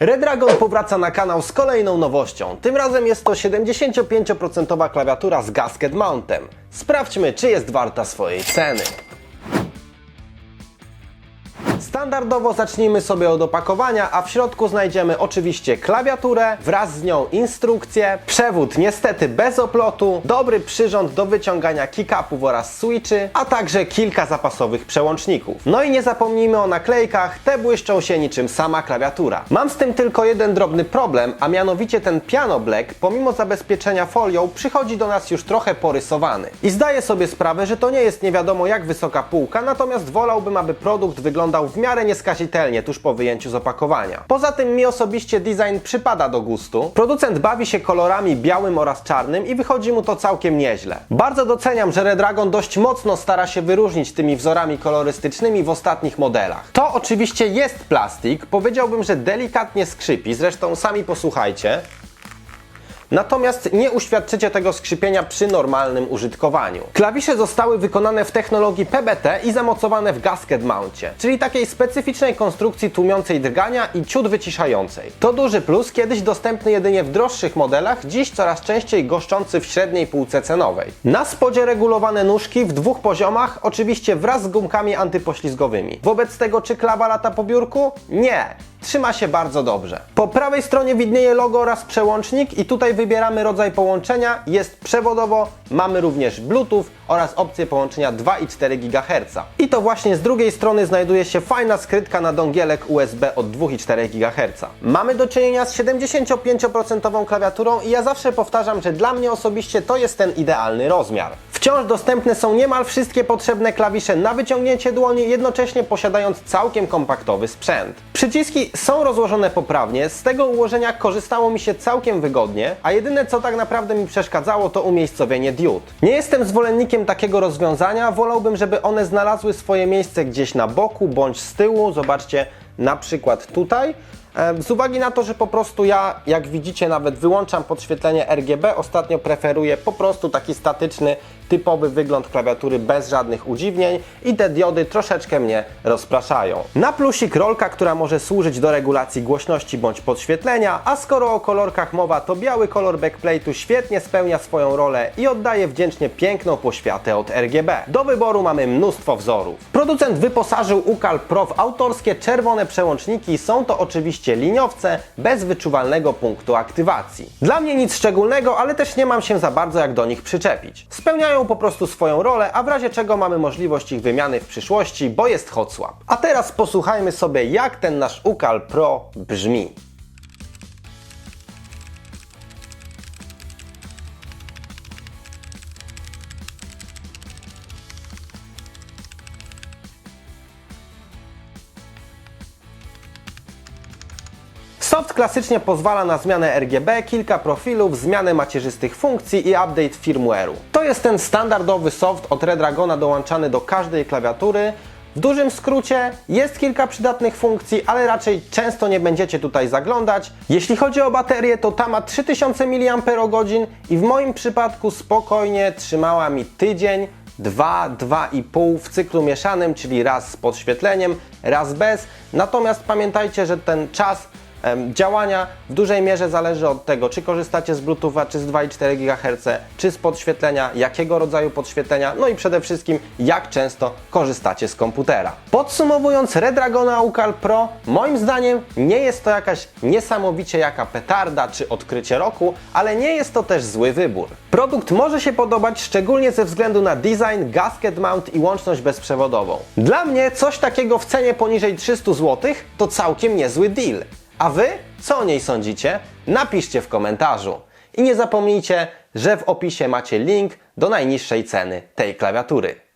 Redragon powraca na kanał z kolejną nowością. Tym razem jest to 75% klawiatura z gasket mountem. Sprawdźmy, czy jest warta swojej ceny. Standardowo zacznijmy sobie od opakowania, a w środku znajdziemy oczywiście klawiaturę, wraz z nią instrukcję, przewód niestety bez oplotu, dobry przyrząd do wyciągania kick-upów oraz switchy, a także kilka zapasowych przełączników. No i nie zapomnijmy o naklejkach, te błyszczą się niczym sama klawiatura. Mam z tym tylko jeden drobny problem, a mianowicie ten Piano Black, pomimo zabezpieczenia folią, przychodzi do nas już trochę porysowany. I zdaję sobie sprawę, że to nie jest nie wiadomo jak wysoka półka, natomiast wolałbym, aby produkt wyglądał w miarę nieskazitelnie tuż po wyjęciu z opakowania. Poza tym mi osobiście design przypada do gustu. Producent bawi się kolorami białym oraz czarnym i wychodzi mu to całkiem nieźle. Bardzo doceniam, że Redragon dość mocno stara się wyróżnić tymi wzorami kolorystycznymi w ostatnich modelach. To oczywiście jest plastik, powiedziałbym, że delikatnie skrzypi, zresztą sami posłuchajcie. Natomiast nie uświadczycie tego skrzypienia przy normalnym użytkowaniu. Klawisze zostały wykonane w technologii PBT i zamocowane w gasket mouncie, czyli takiej specyficznej konstrukcji tłumiącej drgania i ciut wyciszającej. To duży plus, kiedyś dostępny jedynie w droższych modelach, dziś coraz częściej goszczący w średniej półce cenowej. Na spodzie regulowane nóżki w dwóch poziomach, oczywiście wraz z gumkami antypoślizgowymi. Wobec tego czy klawa lata po biurku? Nie! Trzyma się bardzo dobrze. Po prawej stronie widnieje logo oraz przełącznik i tutaj wybieramy rodzaj połączenia. Jest przewodowo, mamy również Bluetooth oraz opcję połączenia 2,4 GHz. I to właśnie z drugiej strony znajduje się fajna skrytka na dongielek USB od 2,4 GHz. Mamy do czynienia z 75% klawiaturą i ja zawsze powtarzam, że dla mnie osobiście to jest ten idealny rozmiar. Wciąż dostępne są niemal wszystkie potrzebne klawisze na wyciągnięcie dłoni, jednocześnie posiadając całkiem kompaktowy sprzęt. Przyciski są rozłożone poprawnie, z tego ułożenia korzystało mi się całkiem wygodnie, a jedyne co tak naprawdę mi przeszkadzało to umiejscowienie diod. Nie jestem zwolennikiem takiego rozwiązania, wolałbym, żeby one znalazły swoje miejsce gdzieś na boku bądź z tyłu, zobaczcie na przykład tutaj. Z uwagi na to, że po prostu ja, jak widzicie, nawet wyłączam podświetlenie RGB, ostatnio preferuję po prostu taki statyczny, typowy wygląd klawiatury bez żadnych udziwnień i te diody troszeczkę mnie rozpraszają. Na plusik rolka, która może służyć do regulacji głośności bądź podświetlenia, a skoro o kolorkach mowa, to biały kolor backplate'u świetnie spełnia swoją rolę i oddaje wdzięcznie piękną poświatę od RGB. Do wyboru mamy mnóstwo wzorów. Producent wyposażył Ukal Pro w autorskie czerwone przełączniki, są to oczywiście liniowce bez wyczuwalnego punktu aktywacji. Dla mnie nic szczególnego, ale też nie mam się za bardzo jak do nich przyczepić. Spełniają po prostu swoją rolę, a w razie czego mamy możliwość ich wymiany w przyszłości, bo jest hot swap. A teraz posłuchajmy sobie jak ten nasz Ukal Pro brzmi. Soft klasycznie pozwala na zmianę RGB, kilka profilów, zmianę macierzystych funkcji i update firmware'u. To jest ten standardowy soft od Redragona dołączany do każdej klawiatury. W dużym skrócie jest kilka przydatnych funkcji, ale raczej często nie będziecie tutaj zaglądać. Jeśli chodzi o baterię, to ta ma 3000 mAh i w moim przypadku spokojnie trzymała mi tydzień, 2, 2,5 w cyklu mieszanym, czyli raz z podświetleniem, raz bez. Natomiast pamiętajcie, że ten czas działania w dużej mierze zależy od tego, czy korzystacie z Bluetootha, czy z 2,4 GHz, czy z podświetlenia, jakiego rodzaju podświetlenia, no i przede wszystkim jak często korzystacie z komputera. Podsumowując, Redragona Ukal Pro, moim zdaniem nie jest to jakaś niesamowicie jaka petarda czy odkrycie roku, ale nie jest to też zły wybór. Produkt może się podobać szczególnie ze względu na design, gasket mount i łączność bezprzewodową. Dla mnie coś takiego w cenie poniżej 300 zł to całkiem niezły deal. A Wy co o niej sądzicie? Napiszcie w komentarzu. I nie zapomnijcie, że w opisie macie link do najniższej ceny tej klawiatury.